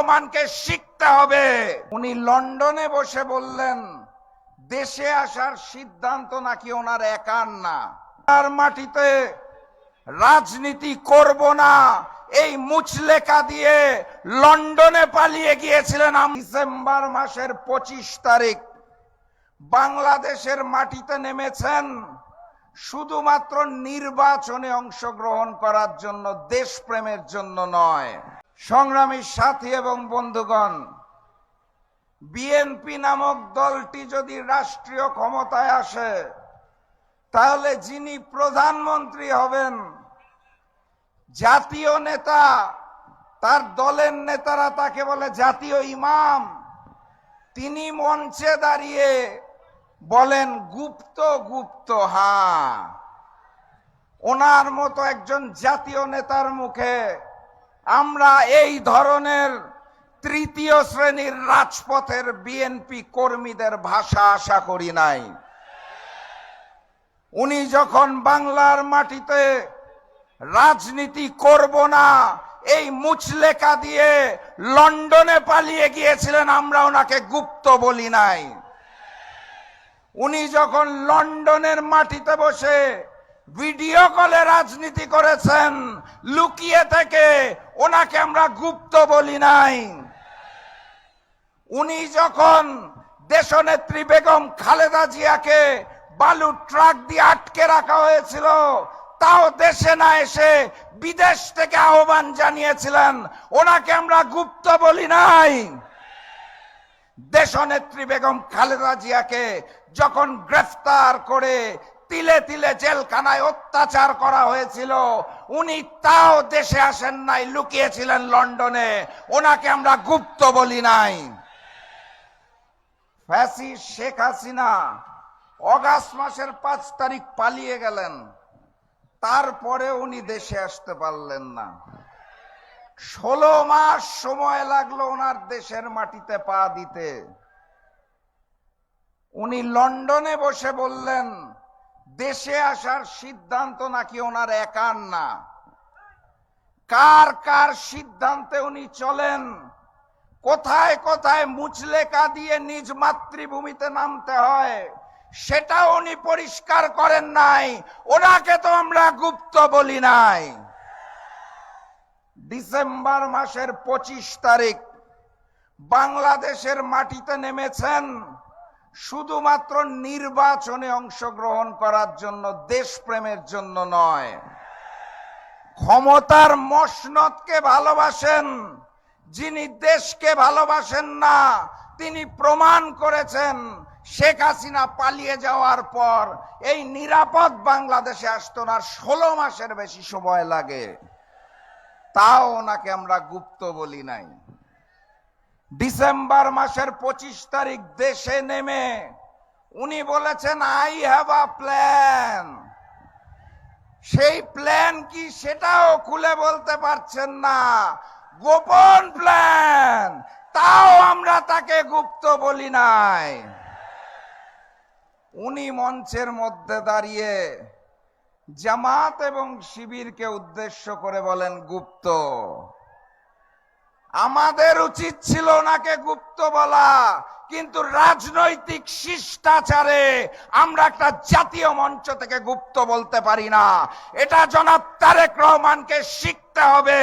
রহমানকে শিখতে হবে। উনি লন্ডনে বসে বললেন, দেশে আসার সিদ্ধান্ত নাকি ওনার একার না? তার মাটিতে রাজনীতি করব না। এই মুচলেখা দিয়ে লন্ডনে পালিয়ে গিয়েছিলেন ডিসেম্বর মাসের পঁচিশ তারিখ। বাংলাদেশের মাটিতে নেমেছেন শুধুমাত্র নির্বাচনে অংশগ্রহণ করার জন্য, দেশপ্রেমের জন্য নয়। সংগ্রামী সাথী এবং বন্ধুগণ, বিএনপি নামক দলটি যদি রাষ্ট্রীয় ক্ষমতায় আসে, তাহলে যিনি প্রধানমন্ত্রী হবেন, জাতীয় নেতা, তার দলের নেতারা তাকে বলে জাতীয় ইমাম, তিনি মঞ্চে দাঁড়িয়ে বলেন, গুপ্ত গুপ্ত, হা। ওনার মতো একজন জাতীয় নেতার মুখে আমরা এই ধরনের তৃতীয় শ্রেণির রাজপথের বিএনপি কর্মীদের ভাষা আশা করি নাই। উনি যখন বাংলার মাটিতে রাজনীতি করব না, এই মুচলেখা দিয়ে লন্ডনে পালিয়ে গিয়েছিলেন, আমরা ওনাকে গুপ্ত বলি নাই। উনি যখন লন্ডনের মাটিতে বসে ভিডিও কলে রাজনীতি করেছেন, লুকিয়ে থেকে ওনাকে আমরা গুপ্ত বলি নাই। উনি যখন দেশনেত্রী বেগম খালেদা জিয়াকে বালু ট্রাক দিয়ে আটকে রাখা হয়েছিল, তাও দেশে না এসে বিদেশ থেকে আহ্বান জানিয়েছিলেন, ওনাকে আমরা গুপ্ত বলি নাই। দেশনেত্রী বেগম খালেদা জিয়াকে যখন গ্রেফতার করে তিলে তিলে জেলখানায় অত্যাচার করা হয়েছিল। উনি তাও দেশে আসেন নাই, লুকিয়েছিলেন লন্ডনে। ওনাকে আমরা গুপ্ত বলি নাই। ফ্যাসি শেখ হাসিনা অগাস্ট মাসের পাঁচ তারিখ পালিয়ে গেলেন। তারপরে উনি দেশে আসতে পারলেন না। ষোলো মাস সময় লাগল ওনার দেশের মাটিতে পা দিতে। উনি লন্ডনে বসে বললেন দেশে আসার সিদ্ধান্ত নাকি ওনার একার না? কার কার সিদ্ধান্তে উনি চলেন? কোথায় কোথায় মুচলেকা দিয়ে নিজ মাতৃভূমিতে নামতে হয়? সেটা উনি পরিষ্কার করেন নাই। ওনাকে তো আমরা গুপ্ত বলি নাই। ডিসেম্বর মাসের পঁচিশ তারিখ, বাংলাদেশের মাটিতে নেমেছেন শুধুমাত্র নির্বাচনে অংশগ্রহণ করার জন্য, দেশপ্রেমের জন্য নয়। ক্ষমতার মসনদকে ভালোবাসেন, যিনি দেশকে ভালোবাসেন না, তিনি প্রমাণ করেছেন, শেখ হাসিনা পালিয়ে যাওয়ার পর এই নিরাপদ বাংলাদেশে আসতো না ষোলো মাসের বেশি সময় লাগে। তাও ওনাকে আমরা গুপ্ত বলি নাই। ডিসেম্বর মাসের পঁচিশ তারিখ দেশে নেমে উনি বলেছেন আই হ্যাভ আ প্ল্যান সেই প্ল্যান কি সেটাও খুলে বলতে পারছেন না। গোপন প্ল্যান তাও আমরা তাকে গুপ্ত বলি নাই। উনি মঞ্চের মধ্যে দাঁড়িয়ে জামাত এবং শিবিরকে উদ্দেশ্য করে বলেন, গুপ্ত। আমাদের উচিত ছিল ওনাকে গুপ্ত বলা, কিন্তু রাজনৈতিক শিষ্টাচারে আমরা একটা জাতীয় মঞ্চ থেকে গুপ্ত বলতে পারি না। এটা জনাব তারেক রহমানকে শিখতে হবে।